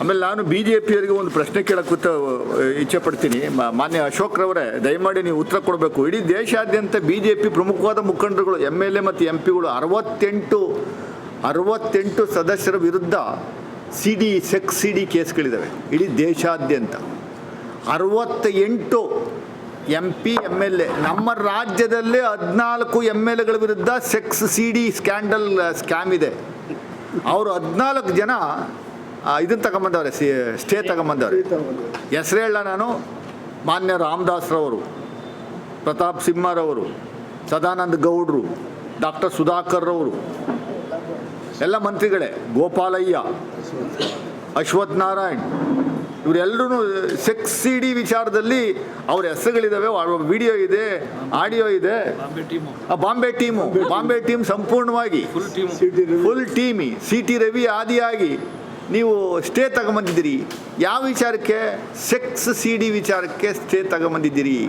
ಆಮೇಲೆ ನಾನು B J ಪಿಯವರಿಗೆ ಒಂದು ಪ್ರಶ್ನೆ ಕೇಳಕ್ಕೆ ಇಚ್ಛೆ ಪಡ್ತೀನಿ. ಮಾನ್ಯ ಅಶೋಕ್ ರವರೇ, ದಯಮಾಡಿ ನೀವು ಉತ್ತರ ಕೊಡಬೇಕು. ಇಡೀ ದೇಶಾದ್ಯಂತ ಬಿ ಜೆ ಪಿ ಪ್ರಮುಖವಾದ ಮುಖಂಡರುಗಳು ಎಂ ಎಲ್ ಎ ಮತ್ತು ಎಂ ಪಿಗಳು ಅರವತ್ತೆಂಟು ಅರವತ್ತೆಂಟು ಸದಸ್ಯರ ವಿರುದ್ಧ C D sex C D ಕೇಸ್ಗಳಿದ್ದಾವೆ ಇಡೀ ದೇಶಾದ್ಯಂತ. ಅರವತ್ತ ಎಂಟು M P M L A. ನಮ್ಮ ರಾಜ್ಯದಲ್ಲೇ ಹದಿನಾಲ್ಕು ಎಂ ಎಲ್ ಎಗಳ ವಿರುದ್ಧ sex C D scandal, scam ಇದೆ. ಅವರು ಹದಿನಾಲ್ಕು ಜನ ಇದನ್ನು ತಗೊಂಬಂದವ್ರೆ ಸಿ ಸ್ಟೇ ತಗೊಂಬಂದವ್ರೆ. ಹೆಸರು ಹೇಳ ನಾನು ಮಾನ್ಯ ರಾಮದಾಸ್ರವರು ಪ್ರತಾಪ್ ಸಿಂಹರವರು ಸದಾನಂದ ಗೌಡ್ರು ಡಾಕ್ಟರ್ ಸುಧಾಕರ್ ರವರು ಎಲ್ಲ ಮಂತ್ರಿಗಳೇ ಗೋಪಾಲಯ್ಯ ಅಶ್ವಥ್ ನಾರಾಯಣ್ ಇವರೆಲ್ಲರೂ ಸೆಕ್ಸ್ ಸಿ ಡಿ ವಿಚಾರದಲ್ಲಿ ಅವ್ರ ಹೆಸರುಗಳಿದ್ದಾವೆ ವಿಡಿಯೋ ಇದೆ ಆಡಿಯೋ ಇದೆ. ಬಾಂಬೆ ಟೀಮು. ಆ ಬಾಂಬೆ ಟೀಮು. ಬಾಂಬೆ ಟೀಮ್. ಸಂಪೂರ್ಣವಾಗಿ. Full team. Full team. C T Ravi ಆದಿಯಾಗಿ. ನೀವು ಸ್ಟೇ ತಗೊಂಬಂದಿದ್ದೀರಿ. ಯಾವ ವಿಚಾರಕ್ಕೆ? ಸೆಕ್ಸ್ ಸಿ ಡಿ ವಿಚಾರಕ್ಕೆ ಸ್ಟೇ ತಗೊಂಬಂದಿದ್ದೀರಿ.